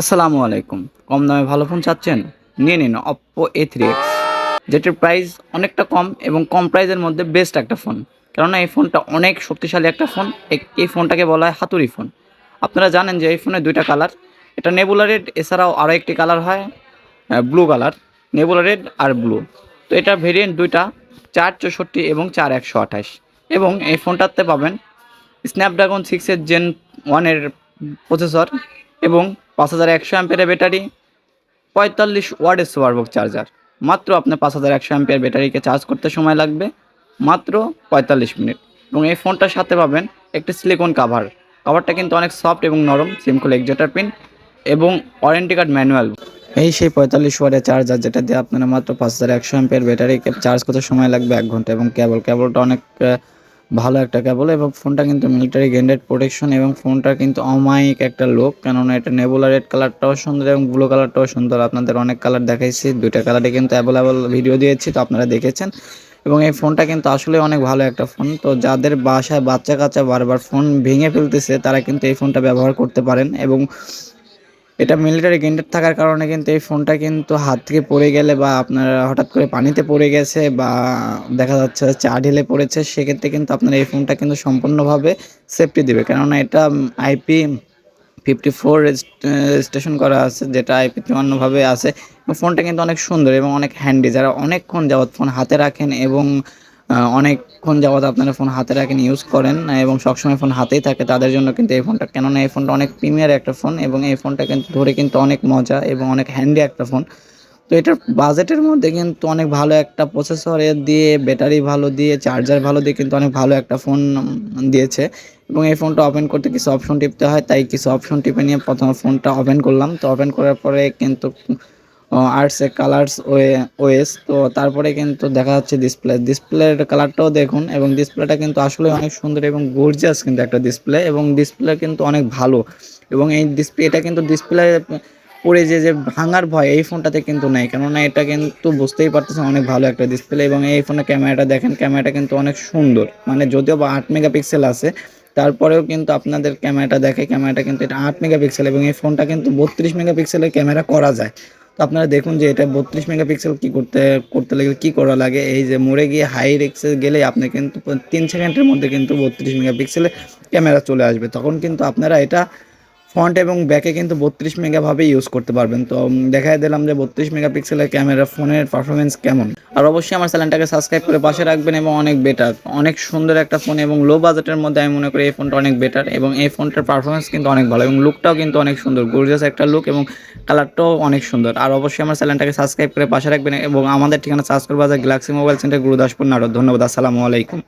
আসসালামু আলাইকুম। কম দামে ভালো ফোন চাচ্ছেন? নিয়ে নিন অপ্পো এ থ্রি এক্স যেটির প্রাইস অনেকটা কম এবং কম প্রাইসের মধ্যে বেস্ট একটা ফোন কেননা এই ফোনটা অনেক শক্তিশালী একটা ফোন এই- ফোনটাকে বলা হয় হাতুড়ি ফোন আপনারা জানেন যে এই ফোনের দুইটা কালার এটা নেবুলা রেড এছাড়াও আরও একটি কালার হয় ব্লু কালার নেবুলা রেড আর ব্লু তো এটা ভেরিয়েন্ট দুইটা, চার চৌষট্টি এবং চার একশো আঠাশ। এবং এই ফোনটাতে পাবেন স্ন্যাপড্রাগন সিক্সের জেন ওয়ানের প্রসেসর এবং পাঁচ হাজার একশো অ্যাম্পিয়ারের ব্যাটারি, পঁয়তাল্লিশ ওয়ার্ডের সুপারবক চার্জার। মাত্র আপনার পাঁচ হাজার একশো অ্যাম্পিয়ার ব্যাটারিকে চার্জ করতে সময় লাগবে, মাত্র পঁয়তাল্লিশ মিনিট। এবং এই ফোনটার সাথে পাবেন একটি সিলিকন কাভার কাভারটা কিন্তু অনেক সফট এবং নরম সিমকুল এক্সেটার পিন এবং ওয়ারেন্টি কার্ড ম্যানুয়াল এই সেই পঁয়তাল্লিশ ওয়ার্ডের চার্জার যেটা দিয়ে আপনারা মাত্র পাঁচ হাজার একশো অ্যাম্পিয়ার ব্যাটারিকে চার্জ করতে সময় লাগবে এক ঘণ্টা এবং কেবল কেবলটা অনেক ভালো একটা কেবল এবং ফোনটা কিন্তু মিলিটারি গ্যান্ডেড প্রোটেকশন এবং ফোনটা কিন্তু অমায়িক একটা লোক, কেননা এটা নেবুলা রেড কালারটাও সুন্দর এবং ব্লু কালারটাও সুন্দর। আপনাদের অনেক কালার দেখাইছি, দুইটা কালারে কিন্তু অ্যাভেলেবল ভিডিও দিয়েছি, তো আপনারা দেখেছেন। এবং এই ফোনটা কিন্তু আসলে অনেক ভালো একটা ফোন তো যাদের বাসায় বাচ্চা কাচ্চা বারবার ফোন ভেঙে ফেলতেছে, তারা কিন্তু এই ফোনটা ব্যবহার করতে পারেন, এবং এটা মিলিটারি গ্যান্ডেড থাকার কারণে কিন্তু এই ফোনটা কিন্তু হাত থেকে পড়ে গেলে বা আপনার হঠাৎ করে পানিতে পড়ে গেছে বা দেখা যাচ্ছে চা ঢেলে পড়েছে, সেক্ষেত্রে কিন্তু আপনার এই ফোনটা কিন্তু সম্পূর্ণভাবে সেফটি দেবে। কেননা এটা আইপি ফিফটি ফোর রেজিস্ট্রেশন করা আছে, যেটা আইপি চুয়ান্নভাবে আছে। ফোনটা কিন্তু অনেক সুন্দর এবং অনেক হ্যান্ডি যারা অনেকক্ষণ যাবৎ ফোন হাতে রাখেন এবং অনেকক্ষণ যাবৎ আপনারা ফোন হাতে রাখেন ইউজ করেন, এবং সবসময় ফোন হাতেই থাকে। তাদের জন্য কিন্তু এই ফোনটা কেননা এই ফোনটা অনেক প্রিমিয়ার একটা ফোন এবং এই ফোনটা কিন্তু ধরে কিন্তু অনেক মজা এবং অনেক হ্যান্ডি একটা ফোন তো এটার বাজেটের মধ্যে কিন্তু অনেক ভালো একটা প্রসেসর দিয়ে ব্যাটারি ভালো দিয়ে চার্জার ভালো দিয়ে কিন্তু অনেক ভালো একটা ফোন দিয়েছে। এবং এই ফোনটা ওপেন করতে কিছু অপশন টিপতে হয়, তাই কিছু অপশন টিপে নিয়ে প্রথমে ফোনটা ওপেন করলাম। তো ওপেন করার পরে কিন্তু আর্টসে কালার্স ওয়ে ওয়েস তো তারপরে কিন্তু দেখা যাচ্ছে ডিসপ্লে ডিসপ্লের কালারটাও দেখুন এবং ডিসপ্লেটা কিন্তু আসলে অনেক সুন্দর এবং গর্জিয়াস কিন্তু একটা ডিসপ্লে এবং ডিসপ্লে কিন্তু অনেক ভালো এবং এই ডিসপ্লে এটা কিন্তু ডিসপ্লে পড়ে যে যে ভাঙার ভয় এই ফোনটাতে কিন্তু নেই। কেননা এটা কিন্তু বুঝতেই পারতেছেন অনেক ভালো একটা ডিসপ্লে এবং এই ফোনের ক্যামেরাটা দেখেন ক্যামেরাটা কিন্তু অনেক সুন্দর। মানে যদিও বা আট মেগাপিক্সেল আছে, তারপরেও কিন্তু আপনাদের ক্যামেরাটা দেখে ক্যামেরাটা কিন্তু এটা আট মেগাপিক্সেল এবং এই ফোনটা কিন্তু বত্রিশ মেগাপিক্সেলের ক্যামেরা করা যায়। তো আপনারা দেখুন যে এটা বত্রিশ মেগাপিক্সেল কি করতে করতে লাগে কি করা লাগে? এই যে মোড়ে গিয়ে হাই রেক্সে গেলে আপনি কিন্তু তিন সেকেন্ডের মধ্যে কিন্তু বত্রিশ মেগাপিক্সেলের ক্যামেরা চলে আসবে। তখন কিন্তু আপনারা এটা ফ্রন্ট এবং ব্যাকে কিন্তু বত্রিশ মেগাভাবে ইউজ করতে পারবেন। তো দেখাই দিলাম যে বত্রিশ মেগাপিক্সেলের ক্যামেরা ফোনের পারফরমেন্স কেমন। আর অবশ্যই আমার চ্যানেলটাকে সাবস্ক্রাইব করে পাশে রাখবেন এবং অনেক বেটার অনেক সুন্দর একটা ফোন এবং লো বাজেটের মধ্যে আমি মনে করি এই ফোনটা অনেক বেটার এবং এই ফোনটার পারফরমেন্স কিন্তু অনেক ভালো এবং লুকটাও কিন্তু অনেক সুন্দর গর্জিয়াস একটা লুক এবং কালারটাও অনেক সুন্দর। আর অবশ্যই আমার চ্যানেলটাকে সাবস্ক্রাইব করে পাশে রাখবেন এবং আমাদের ঠিকানা সাবস্ক্রাইব বাজার গ্যালাক্সি মোবাইল সেন্টার গুরুদাসপুর নাটক ধন্যবাদ, আসসালামু আলাইকুম।